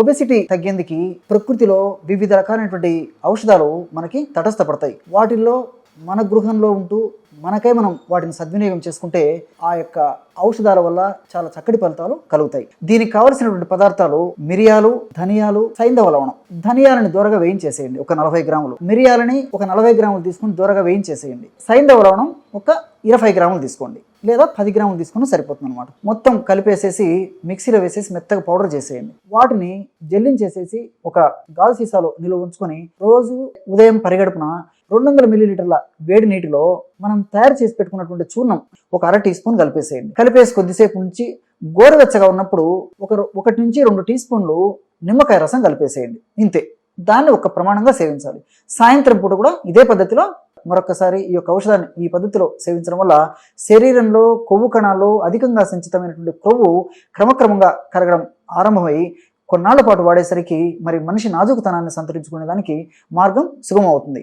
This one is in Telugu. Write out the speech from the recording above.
ఒబెసిటీ తగ్గేందుకు ప్రకృతిలో వివిధ రకాలైనటువంటి ఔషధాలు మనకి తటస్థపడతాయి. వాటిల్లో మన గృహంలో ఉంటూ మనకై మనం వాటిని సద్వినియోగం చేసుకుంటే ఆ యొక్క ఔషధాల వల్ల చాలా చక్కటి ఫలితాలు కలుగుతాయి. దీనికి కావలసినటువంటి పదార్థాలు మిరియాలు ధనియాలు సైంధవ లవణం. ధనియాలని దూరగా వేయించేసేయండి. ఒక నలభై గ్రాములు. మిరియాలని ఒక నలభై గ్రాములు తీసుకుని దూరగా వేయించేసేయండి. సైంధవ లవణం ఒక ఇరవై గ్రాములు తీసుకోండి. లేదా పది గ్రాములు తీసుకుని సరిపోతుంది అనమాట మొత్తం కలిపేసేసి మిక్సీలో వేసేసి మెత్తగా పౌడర్ చేసేయండి. వాటిని జల్లించేసేసి ఒక గాజు సీసాలో నిలువ ఉంచుకొని రోజు ఉదయం పరిగడుపున రెండు వందల మిల్లీలీటర్ల వేడి నీటిలో మనం తయారు చేసి పెట్టుకున్నటువంటి చూర్ణం ఒక అర టీ స్పూన్ కలిపేసేయండి. కలిపేసి కొద్దిసేపు ఉంచి గోరువెచ్చగా ఉన్నప్పుడు ఒక ఒకటి నుంచి రెండు టీ స్పూన్లు నిమ్మకాయ రసం కలిపేసేయండి. ఇంతే. దాన్ని ఒక ప్రమాణంగా సేవించాలి. సాయంత్రం పూట కూడా ఇదే పద్ధతిలో మరొకసారి ఈ యొక్క ఔషధాన్ని ఈ పద్ధతిలో సేవించడం వల్ల శరీరంలో కొవ్వు కణాలు అధికంగా సంచితమైనటువంటి కొవ్వు క్రమక్రమంగా కరగడం ఆరంభమై కొన్నాళ్ళ పాటు వాడేసరికి మరి మనిషి నాజుకుతనాన్ని సంతరించుకునే దానికి మార్గం సుగమవుతుంది